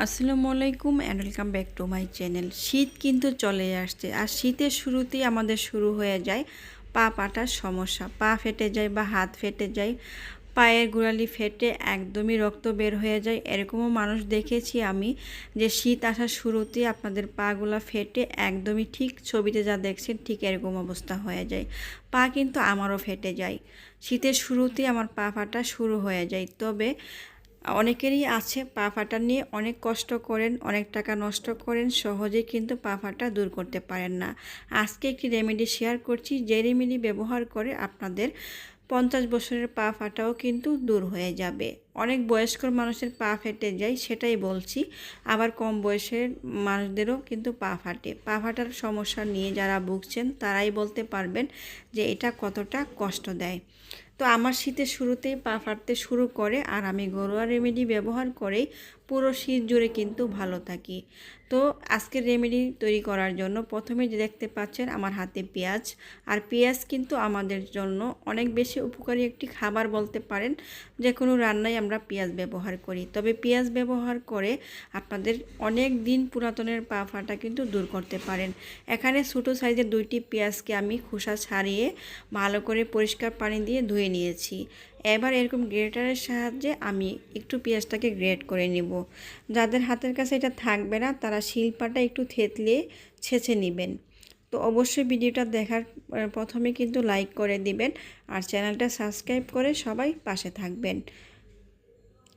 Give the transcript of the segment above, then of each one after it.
আসসালামু আলাইকুম and welcome back to my channel শীত কিন্তু চলে আসছে, আর শীতের শুরুতেই আমাদের শুরু হয়ে যায় পা পাটার সমস্যা। পা ফেটে যায় বা হাত ফেটে যায়, পায়ের গোড়ালি ফেটে একদমই রক্ত বের হয়ে যায়। এরকমও মানুষ দেখেছি আমি যে শীত আসার শুরুতেই আপনাদের পাগুলা ফেটে একদমই ঠিক ছবিতে যা দেখছেন ঠিক এরকম অবস্থা হয়ে যায়। পা কিন্তু আমারও ফেটে যায়। শীতের শুরুতেই আমার পা ফাটা শুরু হয়ে যায়। তবে অনেকেরই আছে পা ফাটা নিয়ে অনেক কষ্ট করেন, অনেক টাকা নষ্ট করেন সহজেই কিন্তু পা ফাটা দূর করতে পারেন না। আজকে একটি রেমেডি শেয়ার করছি, যে রেমেডি ব্যবহার করে আপনাদের পঞ্চাশ বছরের পা ফাটাও কিন্তু দূর হয়ে যাবে। অনেক বয়স্ক মানুষের পা ফেটে যায়, সেটাই বলছি। আবার কম বয়সের মানুষদেরও কিন্তু পা ফাটে। পা ফাটার সমস্যা নিয়ে যারা ভুগছেন, তারাই বলতে পারবেন যে এটা কতটা কষ্ট দেয়। তো আমার শীতের শুরুতেই পা ফাটতে শুরু করে আর আমি ঘরোয়া রেমেডি ব্যবহার করেই পুরো শীত জুড়ে কিন্তু ভালো থাকি। তো আজকের রেমেডি তৈরি করার জন্য প্রথমে যে দেখতে পাচ্ছেন আমার হাতে পেঁয়াজ। আর পেঁয়াজ কিন্তু আমাদের জন্য অনেক বেশি উপকারী একটি খাবার বলতে পারেন যে কোনো রান্নায় আমরা পেঁয়াজ ব্যবহার করি। তবে পেঁয়াজ ব্যবহার করে আপনাদের অনেক দিন পুরাতনের পা ফাটা কিন্তু দূর করতে পারেন। এখানে ছোটো সাইজের দুইটি পেঁয়াজকে আমি খোসা ছাড়িয়ে ভালো করে পরিষ্কার পানি দিয়ে ধুয়ে নিয়েছি। এবার এরকম গ্রেটারের সাহায্যে আমি একটু পেঁয়াজটাকে গ্রেট করে নেব। যাদের হাতের কাছে এটা থাকবে না, তারা শিলপাটা একটু থেতলে ছেঁচে নেবেন। তো অবশ্যই ভিডিওটা দেখার প্রথমে কিন্তু লাইক করে দিবেন আর চ্যানেলটা সাবস্ক্রাইব করে সবাই পাশে থাকবেন।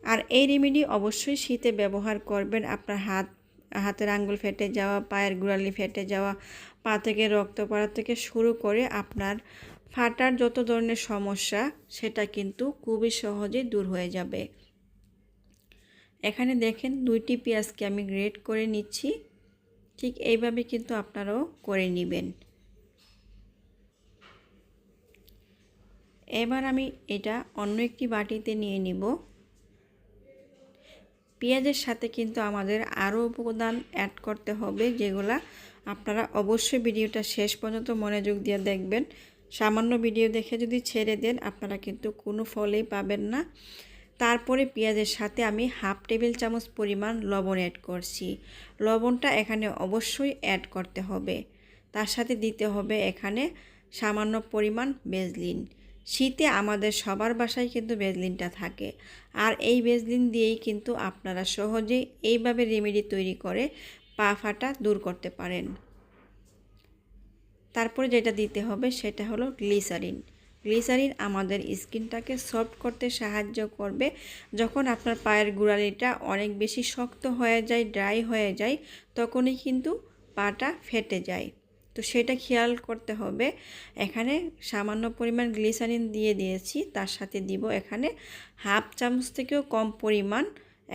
আর এই রেমেডি অবশ্যই শীতে ব্যবহার করবেন। আপনার হাত, হাতের আঙ্গুল ফেটে যাওয়া, পায়ের গোড়ালি ফেটে যাওয়া, পা থেকে রক্ত পড়া থেকে শুরু করে আপনার ফাটার যত ধরনের সমস্যা, সেটা কিন্তু খুবই সহজে দূর হয়ে যাবে। এখানে দেখেন দুইটি পেঁয়াজকে আমি গ্রেট করে নিচ্ছি। ঠিক এইভাবে কিন্তু আপনারাও করে নেবেন। এবার আমি এটা অন্য একটি বাটিতে নিয়ে নিব। পেঁয়াজের সাথে কিন্তু আমাদের আরও উপাদান অ্যাড করতে হবে, যেগুলা আপনারা অবশ্যই ভিডিওটা শেষ পর্যন্ত মনোযোগ দিয়ে দেখবেন। সামান্য ভিডিও দেখে যদি ছেড়ে দেন, আপনারা কিন্তু কোনো ফলেই পাবেন না। তারপরে পেঁয়াজের সাথে আমি হাফ টেবিল চামচ পরিমাণ লবণ অ্যাড করছি। লবণটা এখানে অবশ্যই অ্যাড করতে হবে। তার সাথে দিতে হবে এখানে সামান্য পরিমাণ বেজলিন শীতে আমাদের সবার বাসায় কিন্তু বেজলিনটা থাকে। আর এই বেজলিন দিয়েই কিন্তু আপনারা সহজেই এইভাবে রেমেডি তৈরি করে পা ফাটা দূর করতে পারেন। তারপরে যেটা দিতে হবে সেটা হলো গ্লিসারিন গ্লিসারিন আমাদের স্কিনটাকে সফট করতে সাহায্য করবে। যখন আপনার পায়ের গোড়ালিটা অনেক বেশি শক্ত হয়ে যায় ড্রাই হয়ে যায়, তখনই কিন্তু পাটা ফেটে যায়। তো সেটা খেয়াল করতে হবে। এখানে সামান্য পরিমাণ গ্লিসারিন দিয়ে দিয়েছি। তার সাথে দিব এখানে হাফ চামচ থেকেও কম পরিমাণ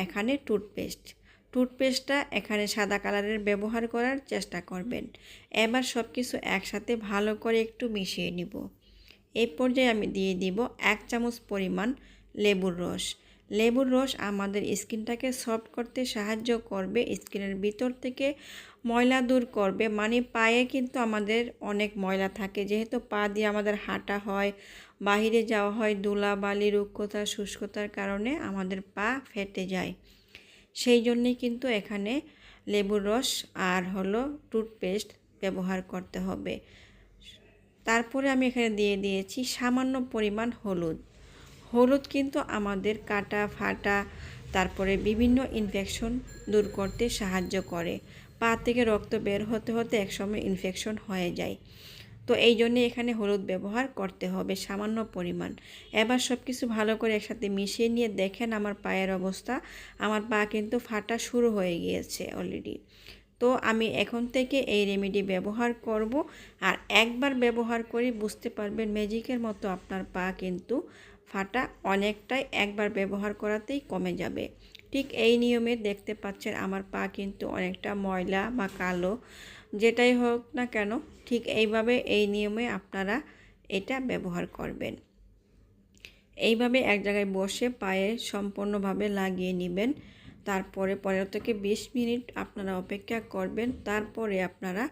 এখানে টুথপেস্ট টুথপেস্টটা এখানে সাদা কালারের ব্যবহার করার চেষ্টা করবেন। এবার সব কিছু একসাথে ভালো করে একটু মিশিয়ে নিব। এই পর্যায়ে আমি দিয়ে দিব এক চামচ পরিমাণ লেবুর রস। লেবুর রস আমাদের স্কিনটাকে সফট করতে সাহায্য করবে, স্কিনের ভিতর থেকে ময়লা দূর করবে। মানে পায়ে কিন্তু আমাদের অনেক ময়লা থাকে। যেহেতু পা দিয়ে আমাদের হাঁটা হয়, বাহিরে যাওয়া হয় ধুলা বালি রুক্ষতা, শুষ্কতার কারণে আমাদের পা ফেটে যায়। সেই জন্যেই কিন্তু এখানে লেবুর রস আর হলো টুথপেস্ট ব্যবহার করতে হবে। তারপরে আমি এখানে দিয়ে দিয়েছি সামান্য পরিমাণ হলুদ। হলুদ কিন্তু আমাদের কাটা, ফাটা, তারপরে বিভিন্ন ইনফেকশন দূর করতে সাহায্য করে। পা থেকে রক্ত বের হতে হতে একসময় ইনফেকশন হয়ে যায়। তো এই জন্যে এখানে হলুদ ব্যবহার করতে হবে, সামান্য পরিমাণ। এবার সব কিছু ভালো করে একসাথে মিশিয়ে নিয়ে দেখেন আমার পায়ের অবস্থা। আমার পা কিন্তু ফাটা শুরু হয়ে গিয়েছে অলরেডি তো আমি এখন থেকে এই রেমেডি ব্যবহার করব। আর একবার ব্যবহার করে বুঝতে পারবেন ম্যাজিকের মতো আপনার পা কিন্তু ফাটা অনেকটাই একবার ব্যবহার করাতেই কমে যাবে। ঠিক এই নিয়মে দেখতে পাচ্ছেন আমার পা কিন্তু অনেকটা ময়লা বা কালো। যেটাই হোক না কেন, ঠিক এইভাবে এই নিয়মে আপনারা এটা ব্যবহার করবেন। এইভাবে এক জায়গায় বসে পায়ে সম্পূর্ণভাবে লাগিয়ে নেবেন। তারপরে পনেরো থেকে বিশ মিনিট আপনারা অপেক্ষা করবেন। তারপরে আপনারা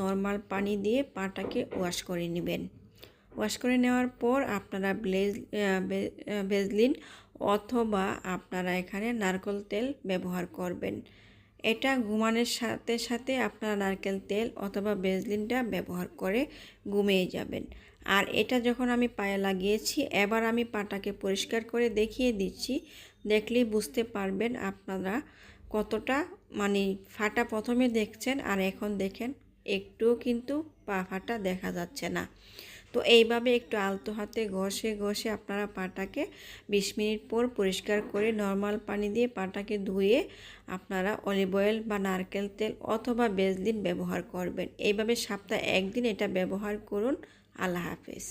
নর্মাল পানি দিয়ে পাটাকে ওয়াশ করে নেবেন। ওয়াশ করে নেওয়ার পর আপনারা ব্লেজ বেজলিন অথবা আপনারা এখানে নারকেল তেল ব্যবহার করবেন। এটা ঘুমানোর সাথে সাথে আপনারা নারকেল তেল অথবা বেজলিনটা ব্যবহার করে ঘুমিয়ে যাবেন। আর এটা যখন আমি পায়ে লাগিয়েছি, এবার আমি পাটাকে পরিষ্কার করে দেখিয়ে দিচ্ছি। দেখলেই বুঝতে পারবেন আপনারা কতটা মানে ফাটা প্রথমে দেখছেন আর এখন দেখেন একটুও কিন্তু পা ফাটা দেখা যাচ্ছে না। তো এইভাবে একটু আলতো হাতে ঘষে ঘষে আপনারা পাটাকে বিশ মিনিট পর পরিষ্কার করে নর্মাল পানি দিয়ে পাটাকে ধুয়ে আপনারা অলিভ অয়েল বা নারকেল তেল অথবা বেজলিন ব্যবহার করবেন। এইভাবে সপ্তাহে একদিন এটা ব্যবহার করুন। আল্লাহ হাফেজ।